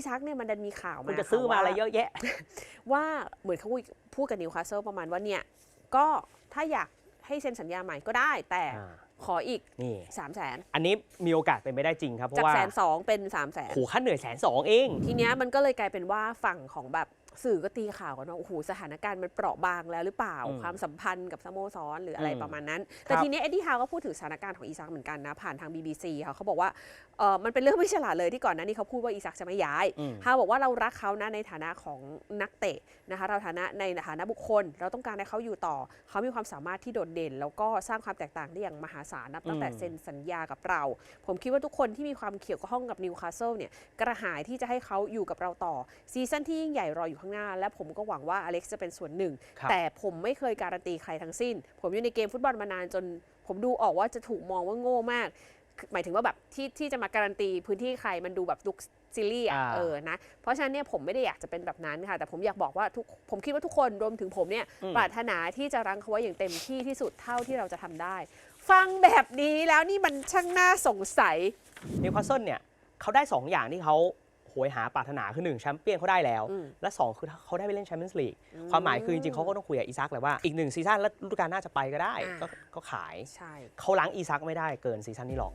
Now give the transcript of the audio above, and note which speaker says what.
Speaker 1: อีซักเนี่ยมันดันมีข่าว
Speaker 2: คุ
Speaker 1: มา
Speaker 2: ณจะซื้อมา
Speaker 1: ค่
Speaker 2: อะไรเยอะแยะ
Speaker 1: ว่าเหมือนเขาคุยพูดกับนิวคาสเซิลประมาณว่าเนี่ย ก็ถ้าอยากให้เซ็นสัญญาใหม่ก็ได้แต่
Speaker 2: อ่า
Speaker 1: ขออีก
Speaker 2: นี่
Speaker 1: 3 0 0แสน
Speaker 2: อันนี้มีโอกาสเป็นไปได้จริงครับ เพ
Speaker 1: จาก
Speaker 2: ราะว่า
Speaker 1: แสนสองเป็น3 0 0แสน
Speaker 2: โหค่าเหนื่อยแสนสองเอง
Speaker 1: ทีเนี้ยมันก็เลยกลายเป็นว่าฝั่งของแบบสื่อก็ตีข่าวกันว่าโอ้โหสถานการณ์มันเปราะบางแล้วหรือเปล่า
Speaker 2: อืม
Speaker 1: ความสัมพันธ์กับสโมสรหรืออะไร
Speaker 2: อืม
Speaker 1: ประมาณนั้น แต่
Speaker 2: ครับ
Speaker 1: ทีเนี้ยเอ็ดดี้ฮาวก็พูดถึงสถานการณ์ของอีซักเหมือนกันนะ ผ่านทาง BBC ค่ะเขาบอกว่าเออมันเป็นเรื่องไม่ฉลาดเลยที่ก่อนหน้านี้เขาพูดว่าอีซักจะไม่ย้าย
Speaker 2: อืม
Speaker 1: ฮาวบอกว่าเรารักเขานะในฐานะของนักเตะนะคะเราฐานะในฐานะบุคคล เราต้องการให้เขาอยู่ต่อ เขามีความสามารถที่โดดเด่น แล้วก็สร้างความแตกต่างได้อย่างมหาศาลนับตั้งแต่
Speaker 2: อืม
Speaker 1: เซ็นสัญญากับเรา ผมคิดว่าทุกคนที่มีความเกี่ยวข้องกับนิวคาสเซิลเนี่ยกระหายที่จะให้เขาอยู่กับเราต่อซีซั่นที่ยิ่งใหญ่รออยู่ข้างหน้า และผมก็หวังว่าอเล็กซ์จะเป็นส่วนหนึ่ง
Speaker 2: ครับ
Speaker 1: แต่ผมไม่เคยการันตีใครทั้งสิ้น ผมอยู่ในเกมฟุตบอลมานานจน ผมดูออกว่าจะถูกมองว่าโง่มาก หมายถึงว่าแบบที่ที่จะมาการันตีพื้นที่ใครมันดูแบบดุกซิลี่อะ
Speaker 2: อ่า
Speaker 1: เออนะเพราะฉะนั้นเนี่ยผมไม่ได้อยากจะเป็นแบบนั้นค่ะ แต่ผมอยากบอกว่าทุกผมคิดว่าทุกคนรวมถึงผมเนี่ย
Speaker 2: อืม
Speaker 1: ปรารถนาที่จะรั้งเขาไว้อย่างเต็มที่ที่สุดเท่าที่เราจะทำได้ ฟังแบบนี้แล้วนี่มันช่างน่าสงสัย
Speaker 2: นิวคาสเซิลเนี่ยเขาได้ 2 อย่างที่เขา โหยหาปรารถนาคือ1แชมเปี้ยนเขาได้แล้ว
Speaker 1: อืม
Speaker 2: และ 2 คือเขาได้ไปเล่นแชมเปี้ยนส์ลีกความหมายคือจริงๆเขาก็ต้องคุยกับอีซักแหละว่าอีกหนึ่งซีซั่นแล้วฤดูกาลหน้าจะไปก็ได้
Speaker 1: อ่า
Speaker 2: ก็ก็ขาย
Speaker 1: ใช่
Speaker 2: เขาล้างอีซักไม่ได้เกินซีซั่นนี้หรอก